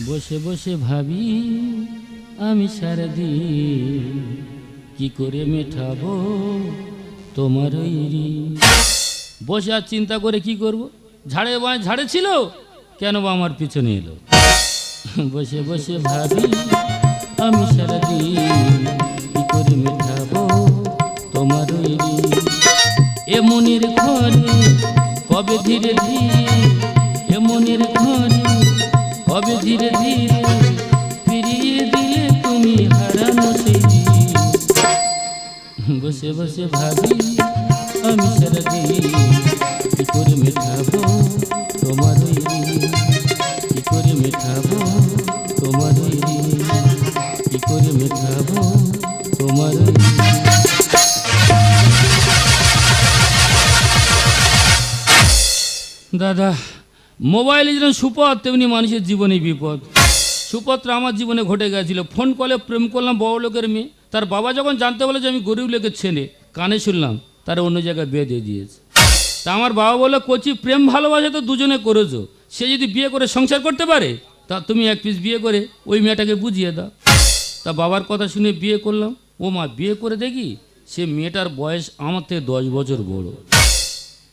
বসে বসে ভাবি, আমি সারাদিন কি করে মেঠাবো তোমার ওই? বসে আর চিন্তা করে কি করব ঝাড়ে বা ঝাড়ে ছিল, কেন বা আমার পিছনে এলো বসে বসে ভাবি, আমি সারাদিন কি করে মেঠাবো তোমার ওই ঋণ? এ মনের ঘরে কবে ধীরে ধীরে কবে ধীরে ধীরে ফিরিয়ে দিলে তুমি হারানো সেই দিন। বসে বসে ভাবি আমি সারাদিন কি করে মেটাবো তোমার ওই ঋণ? কি করে মেটাবো তোমার ওই ঋণ? কি করে মেটাবো তোমার ওই ঋণ? দাদা মোবাইলে যেরকম সুপথ, তেমনি মানুষের জীবনে বিপদ। সুপথটা আমার জীবনে ঘটে গেছিল। ফোন কলে প্রেম করলাম বড় লোকের মেয়ে। তার বাবা যখন জানতে বলে যে আমি গরিব লোকের ছেলে, কানে শুনলাম, তার অন্য জায়গায় বিয়ে দিয়ে দিয়েছে। তা আমার বাবা বলল, কচি, প্রেম ভালোবাসা তো দুজনে করেছ। সে যদি বিয়ে করে সংসার করতে পারে, তা তুমি এক পিস বিয়ে করে ওই মেয়েটাকে বুঝিয়ে দাও। তা বাবার কথা শুনে বিয়ে করলাম। ও মা, বিয়ে করে দেখি, সে মেয়েটার বয়স আমার থেকে দশ বছর বড়।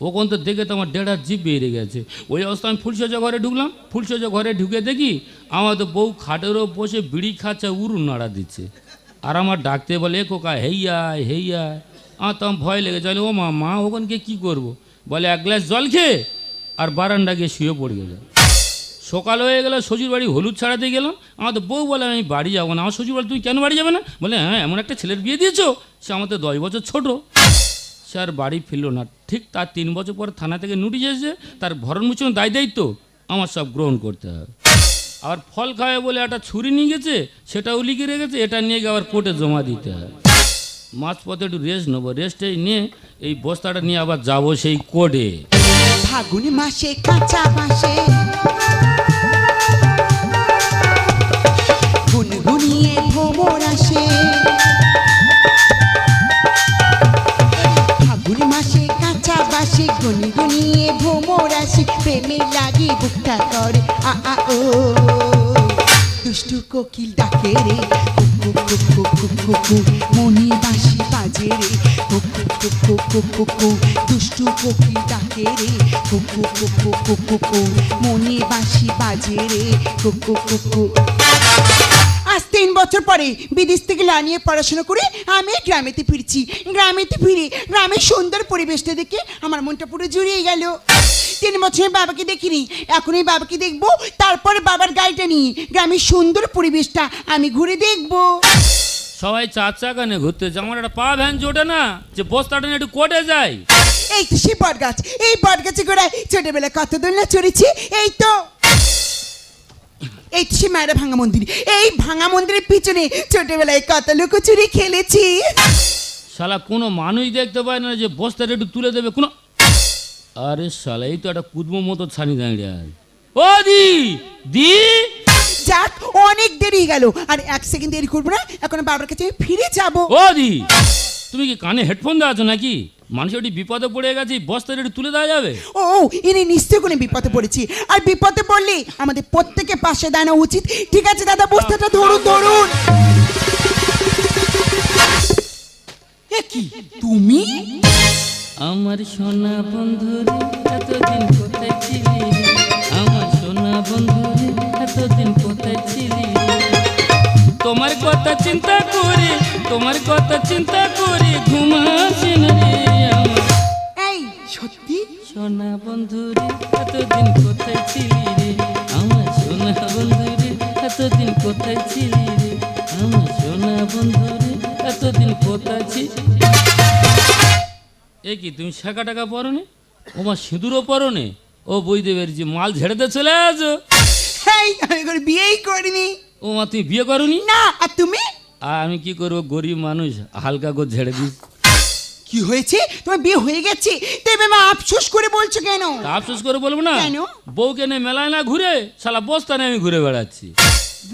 ওখান তো দেখে তো আমার হাত জিভ বেরিয়ে গেছে। ওই অবস্থা আমি ফুলসজ্জা ঘরে ঢুকলাম। ফুলসজ্জা ঘরে ঢুকে দেখি আমার তো বউ খাটেরও বসে বিড়ি খাচ্ছে উরু নাড়া দিচ্ছে। আর আমার ডাকতে বলে, এ কোকা হেইয়া হেইয়া আমার তো আমার ভয় লেগে চলে ও মা মা, ওখানকে কী করব। বলে, এক গ্লাস জল খেয়ে আর বারান্দা গিয়ে শুয়ে পড়ে গেল। সকাল হয়ে গেল, শ্বশুর বাড়ি হলুদ ছাড়াতে গেলাম। আমার তো বউ বলে, আমি বাড়ি যাব না। আমার শ্বশুর বলে তুমি কেন বাড়ি যাবে না? বলে হ্যাঁ এমন একটা ছেলের বিয়ে দিয়েছ, সে আমার তো দশ বছর ছোটো। সে আর বাড়ি ফিরল না। ঠিক তার তিন বছর পর থানা থেকে নোটিশ এসেছে, তার ভরণ মুচন দায় দায়িত্ব, আমার সব গ্রহণ করতে হবে। আবার ফল খাবে বলে একটা ছুরি নিয়ে গেছে, সেটাও লিখে রেখেছে, এটা নিয়ে গিয়ে আবার কোর্টে জমা দিতে হবে। মাঝপথে একটু রেস্ট নেব রেস্টেই নিয়ে এই বস্তাটা নিয়ে আবার যাব সেই কোর্টে। ফাগুন মাসে, কাঁচা বাসে ফাগুন মাসে কাঁচা বাসে গুনগুনিয়ে ভ্রমর আসে প্রেমে লাগি বুকটা করে আ ও দুষ্টু কোকিল ডাকে রে কুকু কুকু কুকু কু মনে বাঁশি বাজে রে কুকু কুকু কুকু কু দুষ্টু কোকিল ডাকে রে কুকু কুকু কুকু কু মনে বাঁশি বাজে রে কুকু কুকু আজ তিন বছর পরে বিদেশ থেকে লানিয়ে পড়াশোনা করে আমি গ্রামেতে ফিরছি। গ্রামেতে ফিরে গ্রামের সুন্দর পরিবেশটা দেখে আমার মনটা পুরো জুড়িয়ে গেল। তিন বছর আমি বাবাকে দেখিনি এখন এই বাবাকে দেখব তারপরে বাবার গাড়িটা নিয়ে গ্রামের সুন্দর পরিবেশটা আমি ঘুরে দেখব। সবাই চার চাকা নিয়ে ঘুরতে আমার একটা পা ভ্যান জোটে না যে বস্তাটা নিয়ে একটু কোর্টে যাই। এই তো সেই বট গাছ এই বট গাছে গোড়ায় ছোটবেলায় কত দোলনা চড়েছি এই তো। এই সে মায়েরা ভাঙা মন্দির এই ভাঙা মন্দিরের পিছনে ছোটবেলায় কত লুকোচুরি খেলেছি। শালা কোনো মানুষ দেখতে পায় না যে বস্তাটা একটু তুলে দেবে কোনো আরে শালা এই তো একটা কুদমো মতো ছানি দাঁড়িয়ে ও দি দি। যাক অনেক দেরি গেল আর এক সেকেন্ড দেরি করব না এখন বাবার কাছে ফিরে যাব। ও দি তুমি কি কানে হেডফোন দেওয়া আছো নাকি? মানুষ একটি বিপদে পড়ে গেছে বস্তাটা একটু তুলে দেওয়া যাবে? ও ইনি নিশ্চয় কোনো বিপদে পড়েছি। আর বিপদে পড়লে আমাদের প্রত্যেকে পাশে দাঁড়ানো উচিত। ঠিক আছে দাদা বস্তাটা ধরুন ধরুন। এ কি তুমি? আমার সোনা বন্ধুরে এতদিন কোথায় ছিলি? আমার সোনা বন্ধুরে কথা চিন্তা করে তোমার কথা চিন্তা করে ঘুমাসি না রে এই সত্যি? সোনা বন্ধুরে এতদিন কোথায় ছিলি রে? আমার সোনা বন্ধুরে এতদিন কোথায় ছিলি রে? আমার সোনা বন্ধুরে এতদিন কোথায় ছিলি এ কি তুমি শাখা টাকা পরো নি ও মা সিঁদুরও পরো নে ও বইতে পেরেছি মাল ঝেড়েতে চলে আসো বিয়েই করিনি। ও মা তুমি বিয়ে করনি? না আর তুমি? আমি কি করব? গরিব মানুষ হালকা করে ঝেড়ে দিস। কি হয়েছে? তোমার বিয়ে হয়ে গেছে? তবে মা আফসোস করে বলছো কেন? আফসোস করে বলব না? কেন? বউকে নিয়ে মেলায় না ঘুরে শালা বস্তা নিয়ে আমি ঘুরে বেড়াচ্ছি।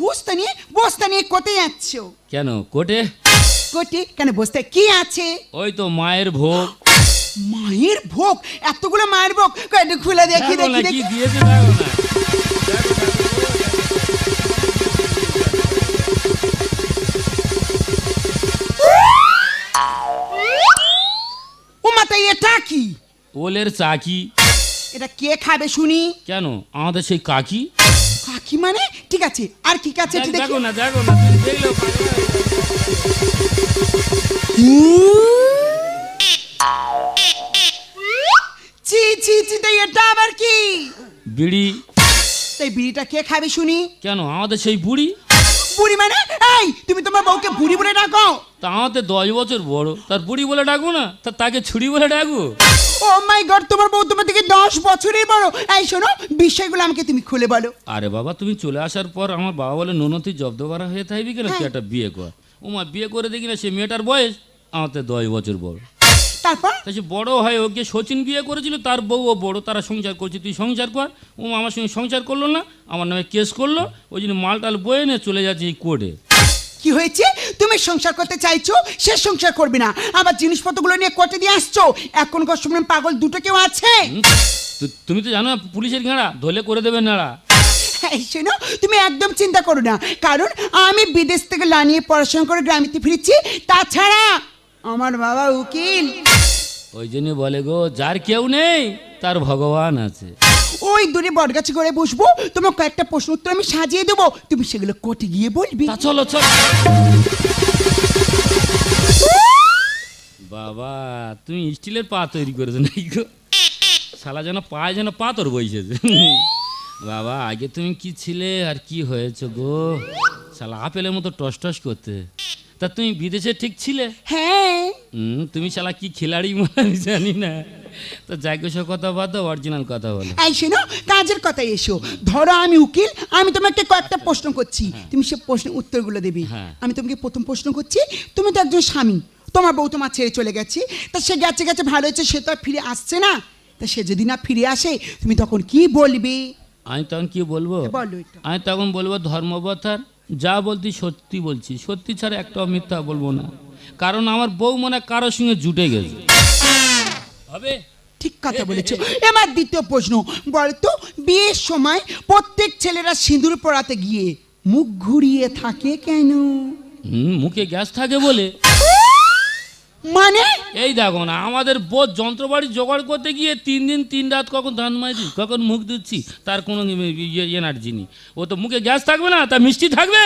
বস্তা নিয়ে? বস্তা নিয়ে কোথায় যাচ্ছ? কেন কোটে? কোটে? কেন বস্তায় কি আছে? ওই তো মায়ের ভোগ। মায়ের ভোগ? এতগুলো মায়ের ভোগ? খুলে দেখি দেখো না, দেখি। দেখি দিয়েছে না। হাতের চাকি? এটা কে খাবে শুনি? কেন? আমাদের সেই কাকি? কাকি মানে? ঠিক আছে আর কি কাছে দেখো না দেখো না যাবে। চি চি চি তাই এটা আবার কি? বিড়ি। তাই বিড়িটা কে খাবে শুনি? কেন? আমাদের সেই বুড়ি? বুড়ি মানে? এই তুমি তোমার বউকে বুড়ি বলে ডাকো। তা আমাদের দশ বছর বড়। তার বুড়ি বলে ডাকবো না তা তাকে ছুরি বলে ডাকবো? ও মাই গড তোমার বউ তোমার থেকে দশ বছরের বড়। এই শোনো বিষয়গুলো আমাকে তুমি খুলে বলো। আরে বাবা তুমি চলে আসার পর আমার বাবা বলে ননতি জব্দ করা হয়ে থাকবি কেন? তুই হ্যাঁ। একটা বিয়ে কর। ও মা বিয়ে করে দেখি না সে মেয়েটার বয়স? আমাদের দশ বছর বড়। তারপর? তা সে বড় হয় ওকে সচিন বিয়ে করেছিল তার বউও বড় তারা সংসার করছে তুই সংসার কর। ও আমার সঙ্গে সংসার করল না আমার নামে কেস করল ওই জন্য মালটাল বয়ে নিয়ে চলে যাচ্ছে এই কোর্টে কি হয়েছে? তুমি সংসার করতে চাইছো সে সংসার করবে না। আবার জিনিসপত্রগুলো নিয়ে কোর্টে দিয়ে আসছো? এখনকার সময় পাগল দুটো কেউ আছে? তুমি তো জানো পুলিশের ঘেঁড়া ধলে করে দেবে নাড়া। শোনো তুমি একদম চিন্তা করো না। কারণ আমি বিদেশ থেকে লানিয়ে পড়াশোনা করে গ্রামেতে ফিরেছি তাছাড়া আমার বাবা উকিল। ওই জন্য বলে গো যার কেউ নেই তার ভগবান আছে। ওই দূরে বটগাছে করে বসবো তোমার কয়েকটা প্রশ্ন উত্তর আমি সাজিয়ে দেবো। তুমি সেগুলো কোর্টে গিয়ে বলবি। তা চলো চলো। বাবা তুমি স্টিলের পা তৈরি করেছ নাকি গো? শালা যেন পায়ে যেন পাথর বইছেছে বাবা আগে তুমি কি ছিলে আর কি হয়েছে গো? শালা আপেলের মতো টস টস করতে। তা তুমি বিদেশে ঠিক ছিলে? হ্যাঁ। হুম তুমি শালা কি খিলাড়ি মনে আমি জানি না। তো যাকে কথা বাদ অরিজিনাল কথা বলো। এই শোনো কাজের কথা এসো। ধরো আমি উকিল আমি তোমাকে কয়েকটা প্রশ্ন করছি। তুমি সে প্রশ্নের উত্তরগুলো দেবে। হ্যাঁ। আমি তোমাকে প্রথম প্রশ্ন করছি তুমি তো একজন স্বামী তোমার বউ তোমার ছেড়ে চলে গেছে। তা সে গেছে গেছে ভালো হয়েছে সে তো আর ফিরে আসছে না। তা সে যদি না ফিরে আসে তুমি তখন কি বলবে? আমি তখন কি বলব? আমি তখন বলব ধর্মবতার যা বলতে সত্যি বলছি। সত্যি ছাড়া একটা মিথ্যা বলব না। কারণ আমার বউ মনে কারোর সঙ্গে জুটে গেছে। হবে? ঠিক কথা বলেছ। এবার দ্বিতীয় প্রশ্ন। বলতো বিয়ের সময় প্রত্যেক ছেলেরা সিঁদুর পড়াতে গিয়ে মুখ ঘুরিয়ে থাকে কেন? মুখে গ্যাস থাকে বলে। মানে? এই দেখো না আমাদের বোধ যন্ত্রবাড়ি জোগাড় করতে গিয়ে তিন দিন তিন রাত কখন ধান মারি কখন মুখ দিচ্ছি তার কোনো এনার্জি নেই। ও তো মুখে গ্যাস থাকবে না তা মিষ্টি থাকবে?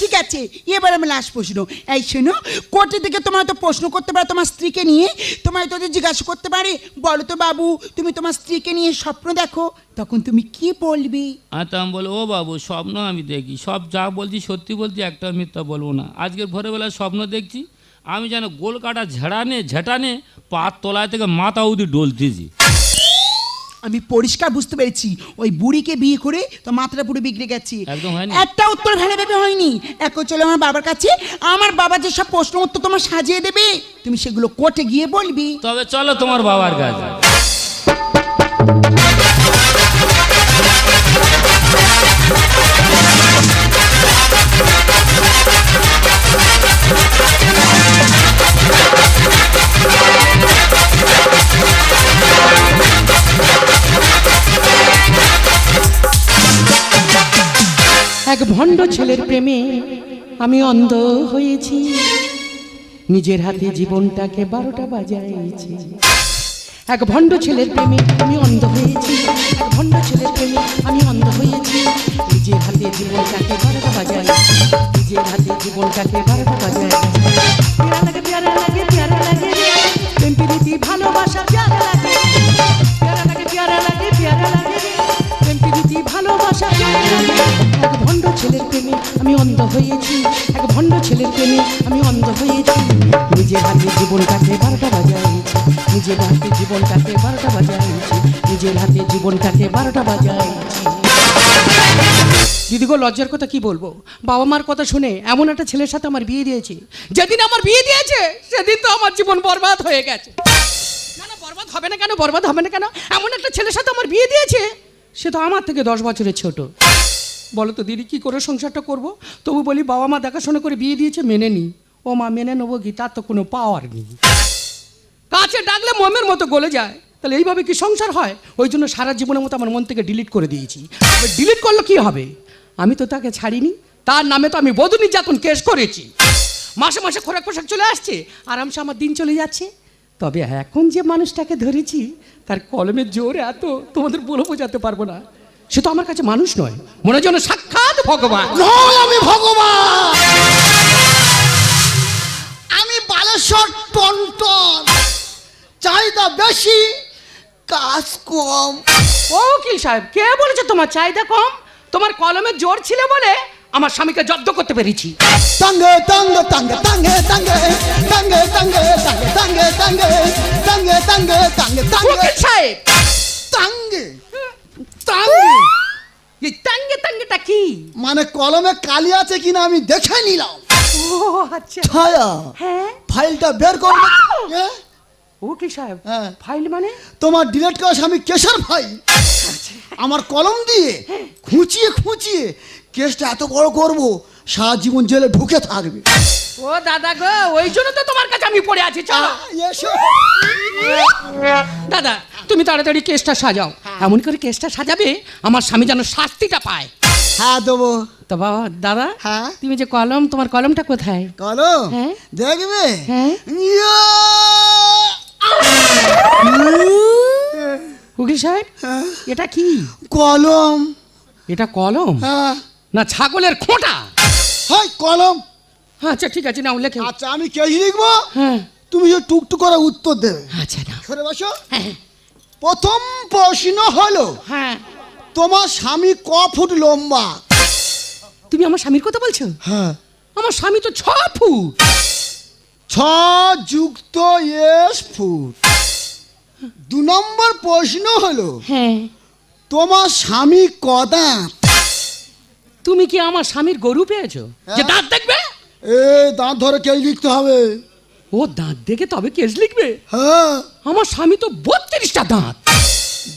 ঠিক আছে এবার আমি লাস্ট প্রশ্ন। এই শোনো কোর্টে থেকে তোমার তো প্রশ্ন করতে পারে তোমার স্ত্রীকে নিয়ে তোমায় তো জিজ্ঞাসা করতে পারে বলো তো বাবু তুমি তোমার স্ত্রীকে নিয়ে স্বপ্ন দেখো তখন তুমি কি বলবে? আর আমি বলে ও বাবু স্বপ্ন আমি দেখি সব যা বলছি সত্যি বলছি একটা মিথ্যা বলব না। আজকের ভোরবেলায় স্বপ্ন দেখছি আমি যেন গোল কাটা ঝেড়ানে ঝেটানে পাত তলায় থেকে মাথা অবধি ডলতেছি। আমি পরিষ্কার বুঝতে পেরেছি। ওই বুড়িকে বিয়ে করে তো মাথাটা পুরো বিগড়ে গেছে। একদম হয়নি। একটা উত্তর ভালো ভেবে হয়নি। এখন চলে আমার বাবার কাছে আমার বাবা যে সব প্রশ্ন উত্তর তোমার সাজিয়ে দেবে তুমি সেগুলো কোর্টে গিয়ে বলবি। তবে চলো তোমার বাবার কাছে। এক ভণ্ড ছেলের প্রেমে আমি অন্ধ হয়েছি। নিজের হাতে জীবনটাকে বারোটা বাজাইছি। এক ভণ্ড ছেলের প্রেমে আমি অন্ধ হয়েছি। এক ভণ্ড ছেলের প্রেমে আমি অন্ধ হয়েছি। নিজের হাতে জীবনটাকে বারোটা বাজাইছি। নিজের হাতে জীবনটাকে বারোটা বাজাইছি। ছেলের প্রেমে আমি অন্ধ হয়েছি। এক ভণ্ড ছেলের প্রেমে আমি অন্ধ হয়েছি। নিজের হাতে জীবনটাকে বারোটা বাজাইছি। নিজের হাতে জীবনটাকে বারোটা বাজাইছি। নিজের হাতে জীবনটাকে বারোটা বাজাইছি। দিদিগো লজ্জার কথা কি বলব? বাবা মার কথা শুনে এমন একটা ছেলের সাথে আমার বিয়ে দিয়েছে। যেদিন আমার বিয়ে দিয়েছে, সেদিন তো আমার জীবন বরবাদ হয়ে গেছে। না না, বরবাদ হবে না কেন? বরবাদ হবে না কেন? এমন একটা ছেলের সাথে আমার বিয়ে দিয়েছে, সে তো আমার থেকে দশ বছরের ছোট। বলো তো, দিদি, কি করে সংসারটা করব? তবু বলি, বাবা মা দেখাশোনা করে বিয়ে দিয়েছে, মেনে নি। ও মা, মেনে নেব কি? তার তো কোনো পাওয়ার নেই। কাছে ডাকলে মমের মতো গলে যায়। তাহলে এইভাবে কি সংসার হয়? ওই জন্য সারা জীবনের মতো আমার মন থেকে ডিলিট করে দিয়েছি। ডিলিট করলে কি হবে? আমি তো তাকে ছাড়িনি। তার নামে তো আমি বধূ নির্যাতন কেস করেছি। মাসে মাসে খোরাক পোশাক চলে আসছে। আরামসে আমার দিন চলে যাচ্ছে। তবে এখন যে মানুষটাকে ধরেছি, তার কলমের জোর এত, তোমাদের বলে বোঝাতে পারব না। সে তো আমার কাছে মানুষ নয় মনে হয় যেন সাক্ষাৎ ভগবান নয় আমি ভগবান আমি বালেশ্বর টনটন চাহিদা বেশি কাজ কম ও উকিল সাহেব কে বলেছে তোমার চাহিদা কম তোমার কলমের জোর ছিল বলে আমার স্বামীকে জব্দ করতে পেরেছি তাঙ্গে তাঙ্গে তাঙ্গে তাঙ্গে তাঙ্গে তাঙ্গে তাঙ্গে তাঙ্গে তাঙ্গে তাঙ্গে তাঙ্গে তাঙ্গে তাঙ্গে তাঙ্গে সাহেব তাঙ্গে তাঙ্গে এই কি? মানে কলমে কালি আছে কিনা আমি দেখে নিলাম। ও আচ্ছা। ছায়া হ্যাঁ? ফাইলটা বের করবে ও কি? সাহেব? হ্যাঁ। ফাইল মানে? তোমার ডিলেট করা আমি কেশার ভাই। আমার কলম দিয়ে খুঁচিয়ে খুঁচিয়ে কেসটা এত বড় করব সারা জীবন জেলে ঢুকে থাকবে। ও দাদা গো ওই জন্য তো তোমার কাছে আমি পড়ে আছি চলো। এসো। দাদা তুমি তাড়াতাড়ি কেসটা সাজাও। এমন করে কেসটা সাজাবে আমার স্বামী যেন শাস্তিটা পায়। হ্যাঁ দেবো। তো বাবা দাদা হ্যাঁ? তুমি যে কলম তোমার কলমটা কোথায়? কলম? হ্যাঁ? দেখবে? হ্যাঁ? উকিল সাহেব হ্যাঁ, এটা কি? কলম। এটা কলম? হ্যাঁ। না ছাগলের খোঁটা? হয় কলম। আচ্ছা ঠিক আছে না লেখে আচ্ছা আমি কেজি লিখব? হ্যাঁ। তুমি যে টুকটুক করে উত্তর দেবে। আচ্ছা না সরে বসো। হ্যাঁ। প্রথম প্রশ্ন হলো হ্যাঁ। তোমার স্বামী ক ফুট লম্বা? তুমি আমার স্বামীর কথা বলছো? হ্যাঁ। আমার স্বামী তো ছ ফুট। ছ যুক্ত এস ফুট। দু নম্বর প্রশ্ন হলো হ্যাঁ। তোমার স্বামী কদাঁত তুমি কি আমার স্বামীর গরু পেয়েছ? যে দাঁত দেখবে? এ দাঁত ধরে কে লিখতে হবে। ও দাঁত দেখে তবে কেস লিখবে? হ্যাঁ। আমার স্বামী তো বত্রিশটা দাঁত।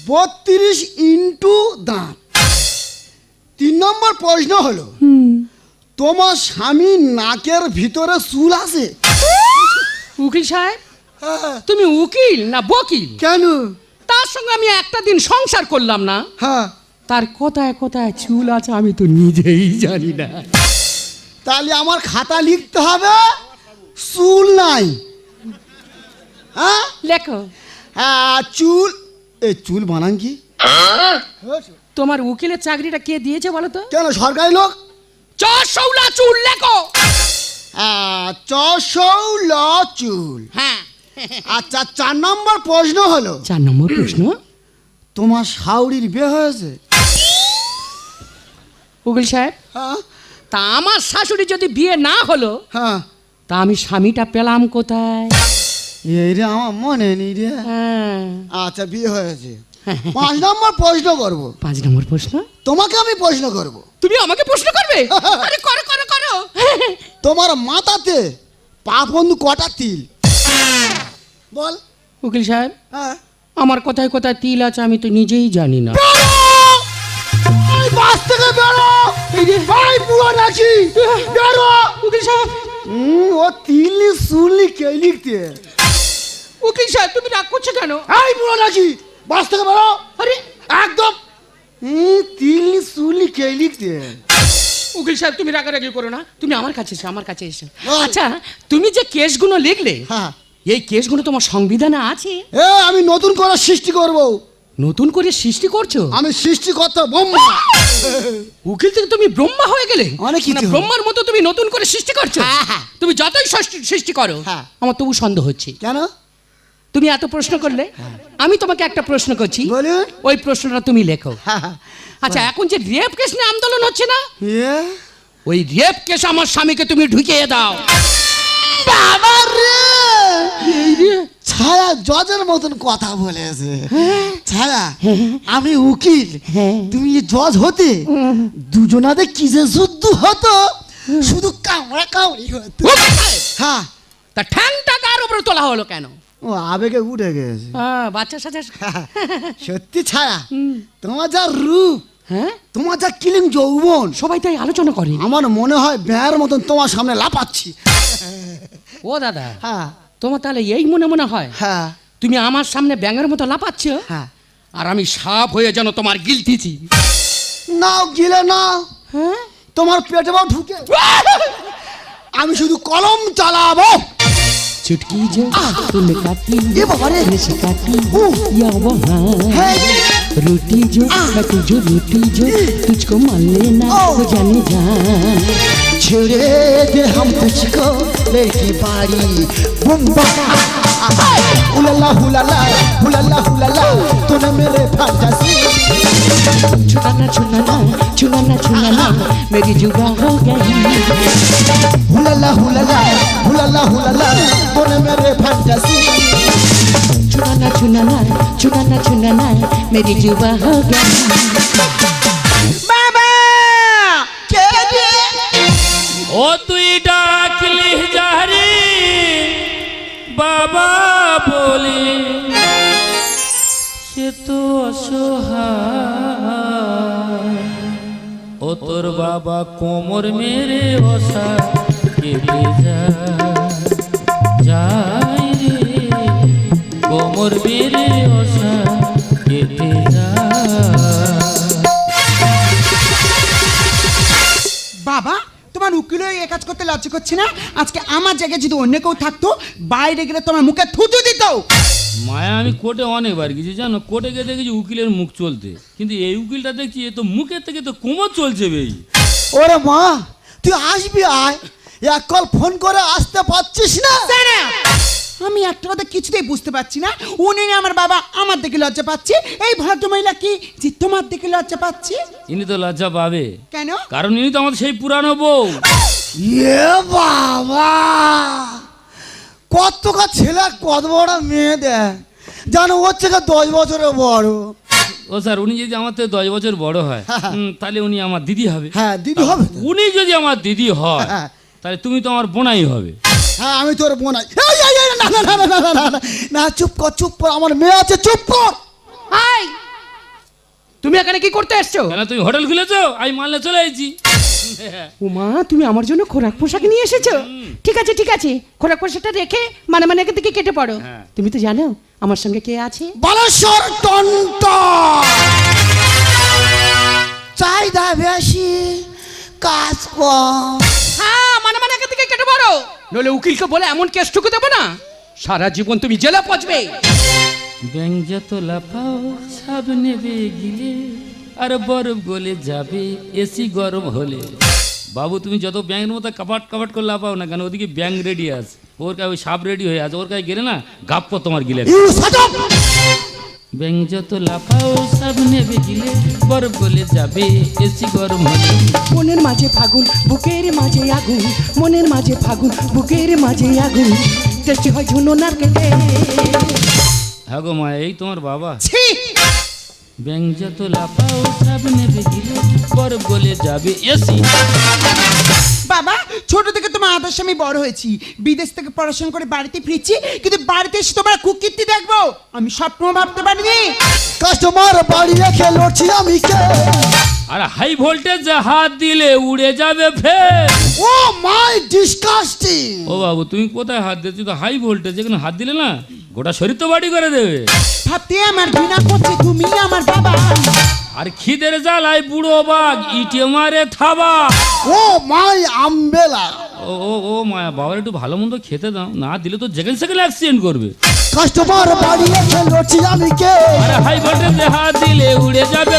বত্রিশ ইন্টু দাঁত। তিন নম্বর প্রশ্ন হলো তোমার স্বামী নাকের ভিতরে চুল আছে? উকিল সাহেব হ্যাঁ। তুমি উকিল না বকিল? কেন? তার সঙ্গে আমি একটা দিন সংসার করলাম না। হ্যাঁ। তার কোথায় কোথায় চুল আছে আমি তো নিজেই জানি না। তাহলে আমার খাতা লিখতে হবে? চুল নাই। হ্যাঁ? লেখো। হ্যাঁ চুল। এই চুল বানান কি? তোমার উকিলের চাকরিটা কে দিয়েছে বলো তো? কেন সরকারি লোক? চশৌলা চুল লেখো। হ্যাঁ, চশৌ ল চুল। হ্যাঁ। আচ্ছা চার নম্বর প্রশ্ন হলো চার নম্বর প্রশ্ন? তোমার শাউরির বিয়ে হয়েছে? উকিল সাহেব? হ্যাঁ। তা আমার শাশুড়ি যদি বিয়ে না হলো হ্যাঁ। তা আমি স্বামীটা পেলাম কোথায়? এই রে আমার মনে নেই রে। হ্যাঁ। আচ্ছা বিয়ে হয়েছে। পাঁচ নম্বর প্রশ্ন করব। পাঁচ নম্বর প্রশ্ন? তোমাকে আমি প্রশ্ন করব। তুমি আমাকে প্রশ্ন করবে? আরে করো করো করো। তোমার মাথাতে পা বন্ধু কটা তিল? বল। উকিল সাহেব হ্যাঁ। আমার কোথায় কোথায় তিল আছে আমি তো নিজেই জানি না। বেরো। উকিল সাহেব। হুম, ও তিলনি সুলনি কে লিখতে? উকিল সাহেব তুমি রাগ করছ কেন? এই পুরো নাকি বাস থেকে বেরো। আরে। একদম। হুম, তিলনি সুলনি কে লিখতে? উকিল সাহেব তুমি রাগারাগি করো না। তুমি আমার কাছে এসো আমার কাছে এসো। আচ্ছা তুমি যে কেসগুলো লিখলে হ্যাঁ। এই কেসগুলো তোমার সংবিধানে আছে? এ আমি নতুন করে সৃষ্টি করব। নতুন করে সৃষ্টি করছ? আমি সৃষ্টি সৃষ্টিকর্তা ব্রহ্মা। উকিল থেকে তুমি ব্রহ্মা হয়ে গেলে? অনেক কিছু। মানে ব্রহ্মার মতো তুমি নতুন করে সৃষ্টি করছ? হ্যাঁ, হ্যাঁ। তুমি যতই সৃষ্টি- সৃষ্টি করো হ্যাঁ। আমার তবু সন্দেহ হচ্ছে। কেন? তুমি এত প্রশ্ন করলে? আমি তোমাকে একটা প্রশ্ন করছি। ওই প্রশ্নটা তুমি লেখো। হ্যাঁ, আচ্ছা এখন যে রেপ কেস নিয়ে আন্দোলন হচ্ছে না? ওই রেপ কেস আমার স্বামীকে তুমি ঢুকিয়ে দাও। বাবা রে ছায়া জজের মতন কথা বলেছে। ছায়া আমি উকিল। তুমি যে জজ হতে দুজনাতে কি যে যুদ্ধ হতো? শুধু কামড়া কামড়ি হতো। হ্যাঁ। তা ঠ্যাংটা কার উপরে তোলা হলো কেন? ও আবেগে উঠে গেছে। হ্যাঁ, বাচ্চার সাথে সত্যি ছায়া তোমার যা রূপ হ্যাঁ? তোমার যা কিলিং যৌবন সবাই তাই আলোচনা করে। আমার মনে হয় ব্যার মতন তোমার সামনে লাপাচ্ছি ও দাদা হ্যাঁ তোমার তাহলে এই মনে মনে হয় হ্যাঁ তুমি আমার সামনে ব্যাঙের মতো লাপাচ্ছ হ্যাঁ আর আমি সাপ হয়ে যেন তোমার গিলতিছি নাও গিলে নাও হ্যাঁ তোমার পেটে বাও ঢুকে আমি শুধু কলম চালাবো चुटकी जो तुम काटी ये बाबा रे। नशे काटी ओ। या वहाँ হ্যাঁ रोटी जो मैं तुझो रोटी जो तुझको मान लेना ओ। तो जाने जा छेड़े दे हम तुझको लड़की बारी। बुम्बा उलला हुलाला हुलाला तू ना मेरे फैंटेसी चुनाना चुनाना चुनाना चुनाना मेरी जुगा हो गई। हुलाला हुलाला हुलाला तू ना मेरे फैंटेसी चुनाना चुनाना चुनाना चुनाना मेरी जुबा हो गई। ও তুই ডাকলি যারে বাবা বলে। সে তো অসহায়। ও তোর বাবা কোমর মেরে বসা কেটে যায় রে, কোমর মেরে বসা কেটে যায় কাজ করতে লজ্জা করছি না? আজকে আমার জায়গায় যদি অন্য কেউ থাকতো বাইরে গেলে তোমার মুখে থুতু দিত। মায়া আমি কোর্টে অনেকবার গেছি জানো? কোর্টে গিয়ে দেখেছি উকিলের মুখ চলতে। কিন্তু এই উকিলটা দেখছি এ তো মুখের থেকে তো কোমর চলছে বেই। ওরে মা তুই আসবি আয়? এক কল ফোন করে আসতে পারছিস না? না! আমি একটা কথা কিছুতেই বুঝতে পারছি না। উনি না আমার বাবা আমার দিকে লজ্জা পাচ্ছে। এই ভদ্রমহিলা কি যে তোমার দিকে লজ্জা পাচ্ছে? ইনি তো লজ্জা পাবে। কেন? কারণ ইনি তো আমাদের সেই পুরানো বউ। ইয়ে বাবা! কত কা ছেলে কত বড় মেয়ে দেয় জানো ওর থেকে দশ বছরের বড়। ও স্যার উনি যদি আমার থেকে দশ বছর বড় হয় হুম, তাহলে উনি আমার দিদি হবে। হ্যাঁ দিদি হবে উনি যদি আমার দিদি হয় হ্যাঁ। তাহলে তুমি তো আমার বোনাই হবে। হ্যাঁ আমি তোর বোন আছি। এই, এই, এই, না না না না না না, না, না, না চুপ কর চুপ কর আমার মেয়ে আছে চুপ কর। হাই! তুমি এখানে কি করতে এসছো? কেন তুমি হোটেল খুলেছো? আমি মানলে চলে এসেছি। উমা তুমি আমার জন্য খোরাক পোশাক নিয়ে এসেছ? ঠিক আছে ঠিক আছে। খোরাক পোশাকটা রেখে মানে মানে এখান থেকে কেটে পড়ো। হ্যাঁ। তুমি তো জানো আমার সঙ্গে কে আছে? বালেশ্বর টন্ট চাহিদা বেশি কাজ কম। হ্যাঁ মানে মানে এখান থেকে কেটে পড়ো। নইলে উকিলকে বলে এমন কেস ঠুকে দেবো না। সারা জীবন তুমি জেলে পচবে। ব্যাং যত লাফাও সাব নেবে গিলে, আর বরফ গলে যাবে, এসি গরম হলে। বাবু তুমি যত ব্যাংকের মতো কাপাট কাপাট করে লাফাও না কেন? ওদিকে ব্যাংক রেডি আছে। ওর কাছে ওই সাপ রেডি হয়ে আছে। ওর কাছে গেলে না গাপ্প তোমার গিলে ইউ শাট আপ ব্যাং যত লাফাও সব নেবে গিলে। বরফ গলে যাবে এসি গরম হলে। মনের মাঝে ফাগুন বুকের মাঝে আগুন। মনের মাঝে ফাগুন বুকের মাঝে আগুন। টেস্টি হয় ঝুনো নারকেলে হ্যাঁ গো মা এই তোমার বাবা। ছি! ব্যাং লাফাও সব নেবে গিলে বরফ গলে যাবে এসি বাবা ছোট থেকে তোমার আদর্শে আমি বড় হয়েছি। বিদেশ থেকে পড়াশোনা করে বাড়িতে ফিরছি কিন্তু বাড়িতে এসে তোমার কুকীর্তি দেখব। আমি স্বপ্ন ভাবতে পারিনি। কাস্টমার বাড়ি রেখে লড়ছি আমি কে? আর হাই ভোল্টেজ হাত দিলে উড়ে যাবে ফের। ও মাই ডিসকাস্টিং ও বাবু তুমি কোথায় হাত দিয়েছ? তো হাই ভোল্টেজ এখানে হাত দিলে না গোটা শরীর তো বাড়ি করে দেবে। ভাবতে আমার ঘৃণা করছে তুমি আমার বাবা আর খিদের জ্বালায় বুড়ো বাঘ ইটে মারে থাবা। ও মাই আমবেলা ও ও ও মায়া বাবার একটু ভালো মন্দ খেতে দাও। না দিলে তো যেখানে সেখানে অ্যাক্সিডেন্ট করবে। কাস্টমার বাড়ি রেখে লড়ছি আমি কে? আরে হাই ভোল্টেজে হাত দিলে উড়ে যাবে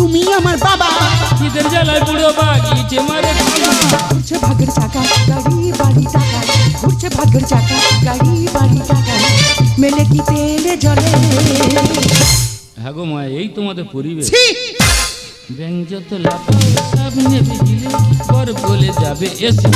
তুমি আমার বাবা। খিদের জ্বালায় বুড়ো ইটে মারে ঘুরছে ভাগের চাকা গাড়ি বাড়ি টাকা ঘুরছে ভাগের চাকা গাড়ি বাড়ি টাকা মেলে কি তেলে জলে? হ্যাঁ গো মায়া এই তোমাদের পরিবেশ। ব্যাং যত সব নেবে গিলে বরফ গলে যাবে এসি।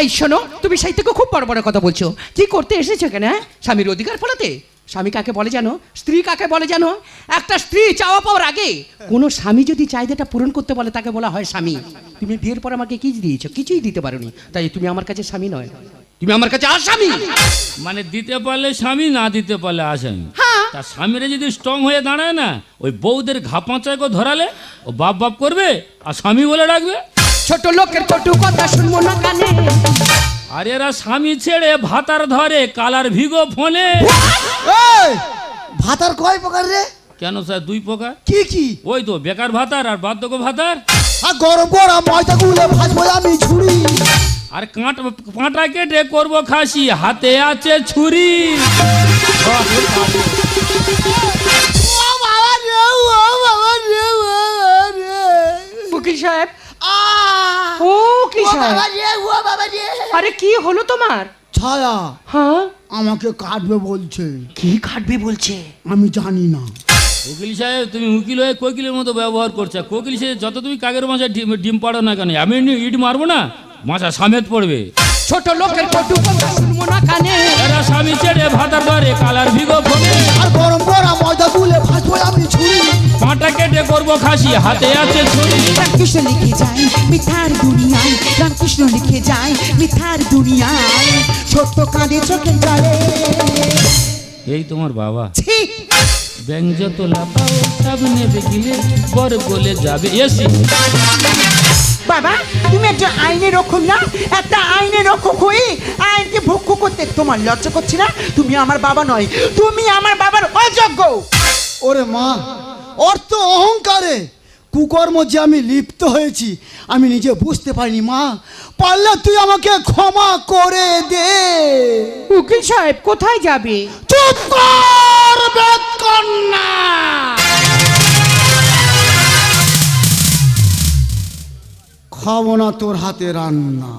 এই শোনো তুমি থেকে খুব বড় বড় কথা বলছো। কি করতে এসেছ কেন হ্যাঁ? স্বামীর অধিকার ফলাতে? স্বামী কাকে বলে জানো? স্ত্রী কাকে বলে জানো? একটা স্ত্রী চাওয়া পাওয়ার আগে কোনো স্বামী যদি চাহিদাটা পূরণ করতে বলে তাকে বলা হয় স্বামী। তুমি বিয়ের পর আমাকে কি দিয়েছ? কিছুই দিতে পারোনি। তাই তুমি আমার কাছে স্বামী নয়। তুমি আমার কাছে আসামি মানে দিতে পারলে স্বামী না দিতে পারলে আসামি হ্যাঁ। তার স্বামীরা যদি স্ট্রং হয়ে দাঁড়ায় না ওই বউদের ঘাপাঁচায় করে ধরালে ও বাপ বাপ করবে আর স্বামী বলে ডাকবে। ছোট লোকের কটু কথা শুনব না কানে। আর এরা স্বামী ছেড়ে ভাতার ধরে কালার ভিগো ফোনে। ভাতার কয় প্রকার রে? কেন স্যার দুই প্রকার? কি কি? ওই তো বেকার ভাতার আর বার্ধক্য ভাতার। আর গরম করা ময়দা গুলে ভাজবো আমি ঝুড়ি। আর কাঁট কাঁটা কেটে করব খাসি হাতে আছে ছুরি। ও বাবা রে ও বাবা রে ও বাবা রে। উকিল সাহেব ও আরে কি হলো তোমার? ছায়া হ্যাঁ? আমাকে কাটবে বলছে। কি কাটবে বলছে? আমি জানি না। উকিল সাহেব তুমি উকিল হয়ে কোকিলের মতো ব্যবহার করছ। কোকিল সাহেব যত তুমি কাকের মাছা ডিম ডিম পাড়ো না কেন আমি এমনি ইট মারবো না? মাছা সামেত পড়বে। ছোট লোকের কটু কথা শুনব না কানে। এরা স্বামী ছেড়ে ভাতার ধরে কালার ভিগো ফোনে। আর গরম ময়দা কাঁটা করব খাসি হাতে আছে ছুরি। রামকৃষ্ণ লিখে যায় মিথার দুনিয়ায়। রামকৃষ্ণ লিখে যায় মিথার দুনিয়ায়। ছোট্ট কাঁদে চোখের জলে। এই তোমার বাবা। ছি। ব্যাং যত লাফাও সব নেবে গিলে বর বলে যাবে। এসি বাবা তুমি একটা আইনের রক্ষক না? একটা আইনের রক্ষক হয়ে আইনকে ভক্ষ করতে তোমার লজ্জা করছি না? তুমি আমার বাবা নয় তুমি আমার বাবার অযোগ্য। ওরে মা অর্থ অহংকারে। কুকর্ম যে আমি লিপ্ত হয়েছি আমি নিজে বুঝতে পারিনি মা। পারলে তুই আমাকে ক্ষমা করে দে। উকিল সাহেব কোথায় যাবে? চুপ কর বেদকন্যা খাব না তোর হাতে রান্না।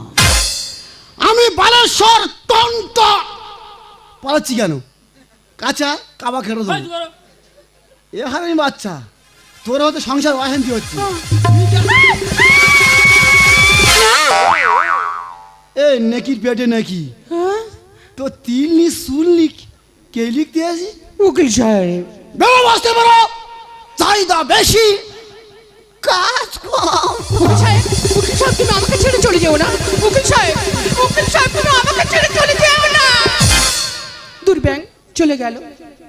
আমি বালেশ্বর তন্ত পালাচ্ছি কেন? কাঁচা কাবা খেরো দেবো। এ হারানি বাচ্চা। তোর হয়তো সংসার অশান্তি হচ্ছে। এ নেকির পেটে নাকি? তো তিল নি সুল নি কে লিখতে আসি? উকিল সাহেব। বেরো বসতে পারো। চাহিদা বেশি। কাজ কম। উকিল সাহেব উকিল সাহেব তুমি আমাকে ছেড়ে চলে যেও না। উকিল সাহেব উকিল সাহেব তুমি আমাকে ছেড়ে চলে যেও না। দুর্ব্যাং চলে গেল।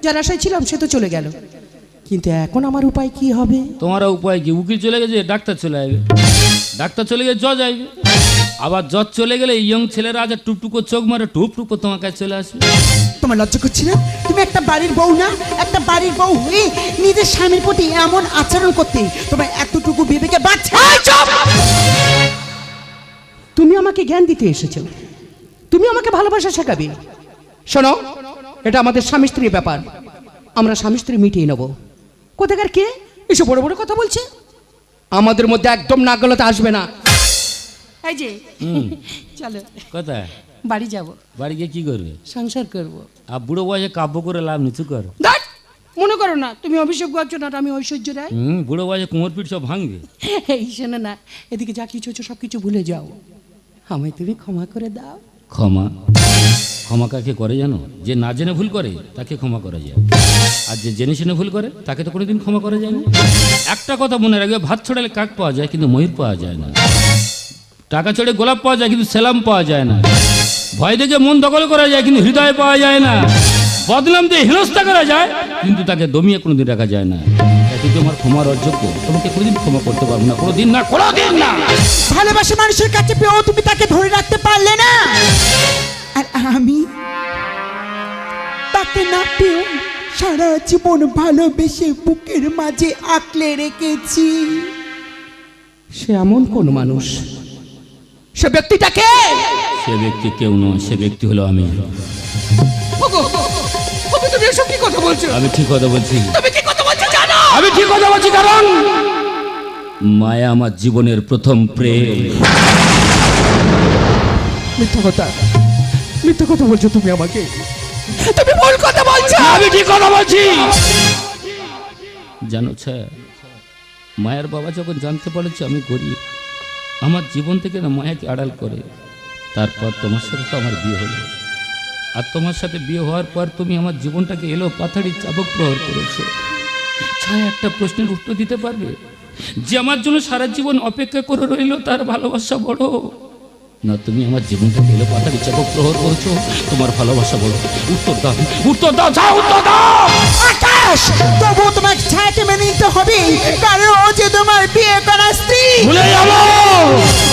যার আশায় ছিলাম সে তো চলে গেল। কিন্তু এখন আমার উপায় কি হবে? তোমার উপায় কি? উকিল চলে গেছে ডাক্তার চলে আসবে। ডাক্তার চলে গেলে জজ আসবে। আবার জজ চলে গেলে ইয়ং ছেলেরা আজ টুকটুকো চোখ মারে টুপ টুকো তোমার কাছে চলে আসবে। তোমার লজ্জা করছি না? তুমি একটা বাড়ির বউ না? একটা বাড়ির বউ হয়ে নিজের স্বামীর প্রতি এমন আচরণ করতে তোমার এতটুকু বিবেকে বাচ্চা তুমি আমাকে জ্ঞান দিতে এসেছ। তুমি আমাকে ভালোবাসা শেখাবে। শোনো এটা আমাদের স্বামী স্ত্রীর ব্যাপার। আমরা স্বামী স্ত্রী মিটিয়ে নেব। কোথাকার কে? এসব বড় বড় কথা বলছে। আমাদের মধ্যে একদম নাগলতা আসবে না। এই যে হুম। চলো কোথায়? বাড়ি যাব। বাড়ি গিয়ে কি করবে? সংসার করব। আর বুড়ো বয়সে কাব্য করে লাভ নিচু কর। মনে করো না তুমি অভিষেক বচ্চন আর আমি ঐশ্বর্য রায়। হুম বুড়ো বয়সে কোমর পিঠ সব ভাঙবে। এই শোনো না এদিকে যা কিছু হচ্ছে সব কিছু ভুলে যাও। আমায় তুমি ক্ষমা করে দাও। ক্ষমা? ক্ষমা কাকে করে জানো? যে না জেনে ভুল করে তাকে ক্ষমা করা যায়। আর যে জেনে শুনে ভুল করে, তাকে তো কোনোদিন ক্ষমা করা যায় না একটা কথা মনে রাখবে, ভাত ছড়ালে কাক পাওয়া যায়, কিন্তু ময়ূর পাওয়া যায় না। টাকা ছড়ে গোলাপ পাওয়া যায়, কিন্তু সেলাম পাওয়া যায় না। ভয় দেখে মন দখল করা যায়, কিন্তু হৃদয় পাওয়া যায় না। বদনাম দিয়ে হেনস্থা করা যায়, কিন্তু তাকে দমিয়ে কোনোদিন রাখা যায় না। ক্ষমা করতে পারব না না না। ভালোবাসা মানুষের কাছে তুমি তাকে ধরে রাখতে পারলে না। আর আমি তাকে না পেয়েও সারা জীবন ভালোবেসে বুকের মাঝে আঁকলে রেখেছি। সে এমন কোন মানুষ? সে ব্যক্তিটাকে সে ব্যক্তি কেউ নয় সে ব্যক্তি হলো আমি। তুমি এসব কি কথা বলছো? আমি ঠিক কথা বলছি। তুমি কি কথা বলছো জানো? আমি ঠিক কথা বলছি কারণ? মায়া আমার জীবনের প্রথম প্রেম। মিথ্যা কথা। মিথ্যা কথা বলছো তুমি আমাকে। তুমি বলছো? আমি ঠিক কথা বলছি? জানো ছায়া মায়ের বাবা যখন জানতে পারেছে আমি গরিব আমার জীবন থেকে না মায়াকে আড়াল করে। তারপর তোমার সাথে তো আমার বিয়ে হলো। আর তোমার সাথে বিয়ে হওয়ার পর তুমি আমার জীবনটাকে এলো পাথাড়ি চাবক প্রহর করেছ। ছায়া একটা প্রশ্নের উত্তর দিতে পারবে? যে আমার জন্য সারা জীবন অপেক্ষা করে রইল তার ভালোবাসা বড়। না তুমি আমার জীবনটাকে এলো পাথাড়ি চাবক প্রহর করেছ। তোমার ভালোবাসা বড় উত্তর দাও উত্তর দাও যাও উত্তর দাও! আকাশ তবুও তোমার ছায়াকে মেনে নিতে হবে কারণ ও যে তোমার বিয়ে করা স্ত্রী। ভুলে যাব!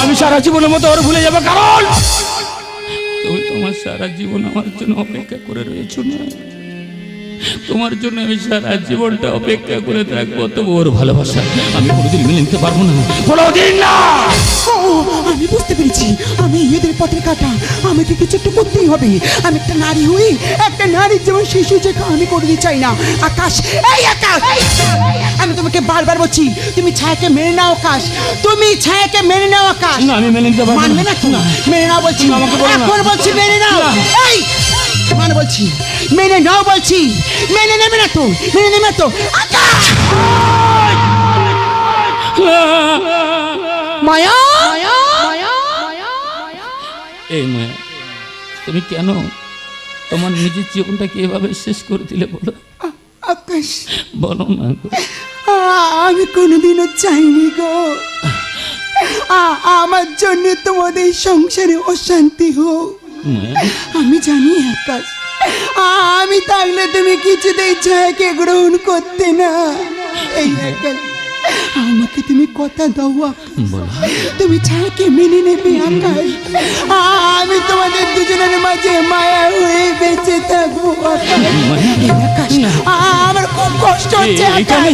আমি সারা জীবনের মতো ওর ভুলে যাব কারণ তুমি তোমার সারা জীবন আমার জন্য অপেক্ষা করে রয়েছো না। তোমার জন্য আমি সারা জীবনটা অপেক্ষা করে থাকব তবু ওর ভালোবাসা আমি কোনোদিন মেনে নিতে পারব না। কোনোদিন না! আমি বুঝতে পেরেছি। আমি এদের পথে কাটা। আমাকে কিছু একটু করতেই হবে। আমি একটা নারী হই একটা নারীর যেমন শিশু যে আমি করতে চাই না। আকাশ এই আকাশ! আমি তোমাকে বারবার বলছি তুমি ছায়াকে মেনে নাও আকাশ। তুমি ছায়াকে মেনে নাও আকাশ। না আমি মেনে নিতে পারব মানবে না কি মেনে নাও বলছি। আমাকে বলো না। এখন বলছি মেনে নাও। এই! মানে বলছি মেনে নাও বলছি। মেনে নেবে না তো? মেনে নেবে না তো? আকাশ! মায়া! এই মায়া তুমি কেন তোমার নিজের জীবনটাকে এভাবে শেষ করে দিলে বলো? আকাশ। বলো না গো। আমি কোনোদিনও চাইনি গো। আমার জন্য তোমাদের সংসারে অশান্তি হোক। আমি জানি আকাশ। আমি থাকলে তুমি কিছুতেই ছায়াকে গ্রহণ করতে না। এই আকাশ। আমাকে তুমি কথা দাও তুমি ছায়াকে মেনে নেবে আকাশ। আমি তোমাদের দুজনের মাঝে মায়া হয়ে বেঁচে থাকব আকাশ। আমার খুব কষ্ট হচ্ছে আকাশ।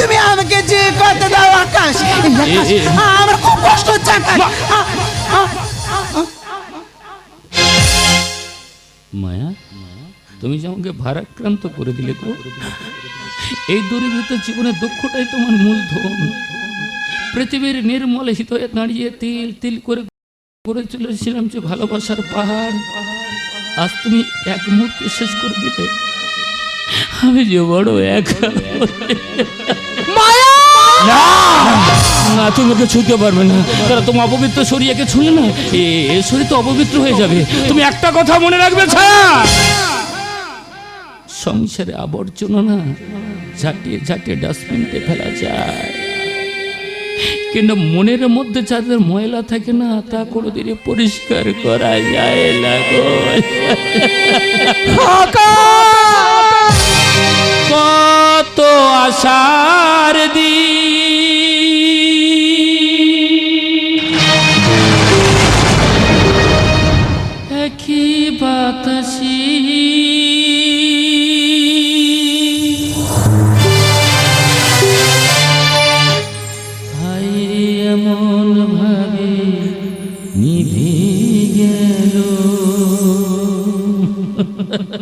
তুমি আমাকে যে কথা দাও আকাশ আমার খুব কষ্ট হচ্ছে আকাশ। মায়া? তুমি যে আমাকে ভারাক্রান্ত করে দিলে গো এই দূরীভূত জীবনের দুঃখটাই তোমার মূলধন। পৃথিবীর নির্মল হৃদয়ে দাঁড়িয়ে তিল তিল করে করে চলেছিলাম যে ভালোবাসার পাহাড়। আজ তুমি এক মুহূর্তে শেষ করে দিলে। আমি যে বড় এক না! তুমি ওকে ছুঁতে পারবে না। কারণ তোমার অপবিত্র শরীরকে ছুঁলে না? এ এ শরীর তো অপবিত্র হয়ে যাবে। তুমি একটা কথা মনে রাখবে ছায়া! সংসারে আবর্জনা না, ঝাঁটিয়ে ঝাঁটিয়ে ডাস্টবিনতে ফেলা যায়। কিন্তু মনের মধ্যে যাদের ময়লা থাকে না, তা কোনোদিনই পরিষ্কার করা যায় না গো। কত আশার দি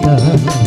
পেতাম